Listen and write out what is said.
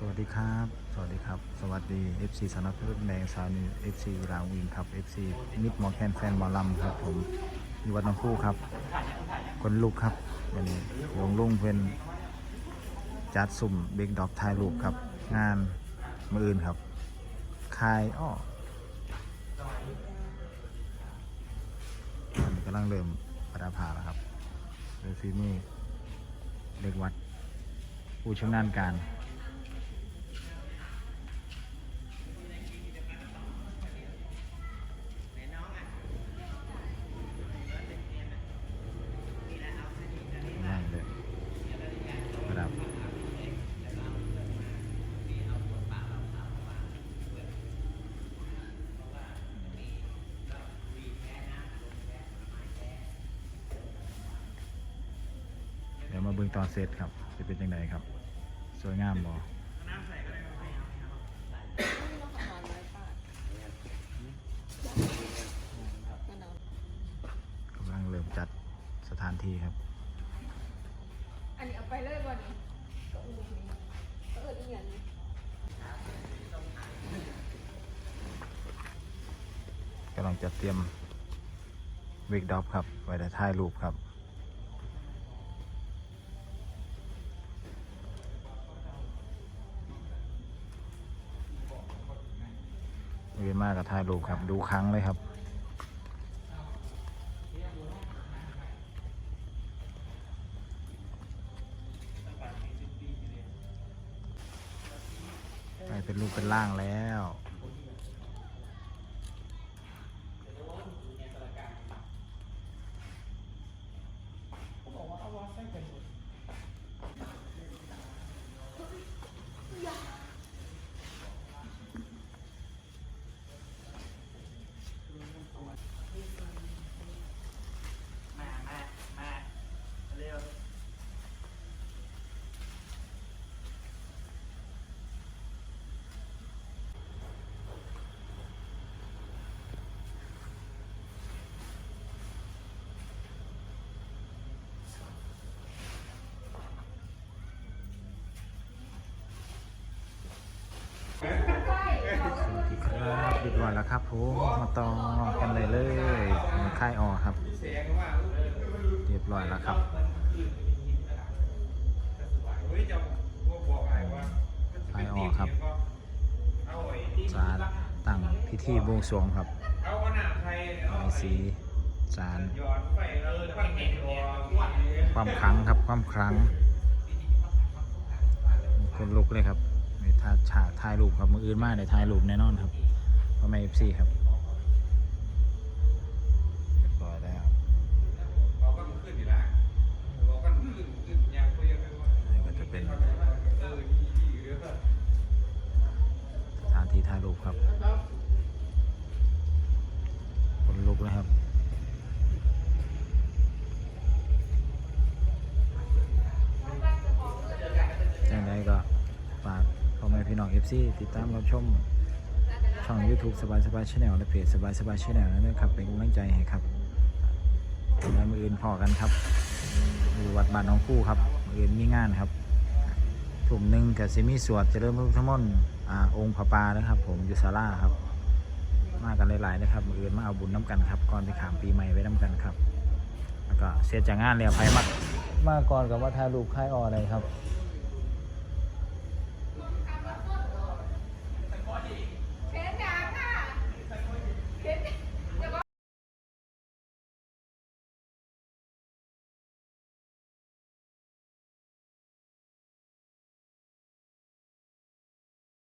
สวัสดีครับ สวัสดีครับ สวัสดี FC สนับเพชรแดงสาวนิว FC รางวิงครับ FC มิดหมอแคนแฟนหมอลำครับผมอยู่วัดน้องคู่ครับ คนลูกครับวันนี้วงลุงเพื่อนจัดสุ่มเบกดอกถ่ายรูปครับ งานมืออื่นครับคายอ้อตอนนี้กำลังเริ่มประดับผาแล้วครับโดยฟีมือเด็กวัดผู้ชำนาญการ ง่ายเลยครับ เดี๋ยวมาเบิ่งตอนเสร็จครับจะเป็นยังไงครับ สวยงามบ่กำลังเริ่มจัดสถานที่ครับ อันนี้เอาไปเลยวันนี้ก็อูนี่ก็เอออีกอย่างนี้กำลังจะเตรียมวิกดอปครับ ไว้ในถ่ายรูปครับ เวียน มากกับถ่ายรูปครับ ดูครั้งเลยครับ ไปเป็นรูปเป็นร่างแล้ว มามามาเร็ว ใช่เขา สวัสดีค เรียบร้อยแล้วครับผมมาต่อกันเลยเลยค่ายออครับ เรียบร้อยแล้วครับค่ายออครับสารตั้งพิธีบวงสรวงครับในสีสารความครั้งครับความครั้งคนลุกเลยครับในท่าฉากถ่ายรูปครับมืออื่นมากในถ่ายรูปแน่นอนครับ เพราะไม่เอฟซีครับเรียบร้อยแล้วเขาก็ขึ้นอยู่แล้วเขาก็ขึ้นขึ้นยังก็ยังไม่ว่านี่ก็จะเป็นเออดีดีเยอะสถานที่ถ่ายรูปครับคนลุกเลยครับอย่างไรก็ฝากพ่อแม่พี่น้อง FC ติดตามรับชม ช่อง YouTube สบายสบายชาแนลและเพจสบายสบายชาแนลนั่นนะครับเป็นกำลังใจให้ครับแล้วมืออื่นพอกันครับอยู่วัดบ้านน้องคู่ครับมืออื่นมีงานครับถุ่มหนึ่งกับซิมีสวดเจริญพระพุทธมนต์อ่าองค์พระปานะครับ ผมอยู่ศาลาครับ มากันหลายๆนะครับมืออื่นมาเอาบุญน้ำกันครับก่อนไปขามปีใหม่ไว้น้ำกันครับ แล้วก็เสร็จจากงานแล้วไพมักมาก่อนกับว่าถ่ายรูปค่ายออะไรครับ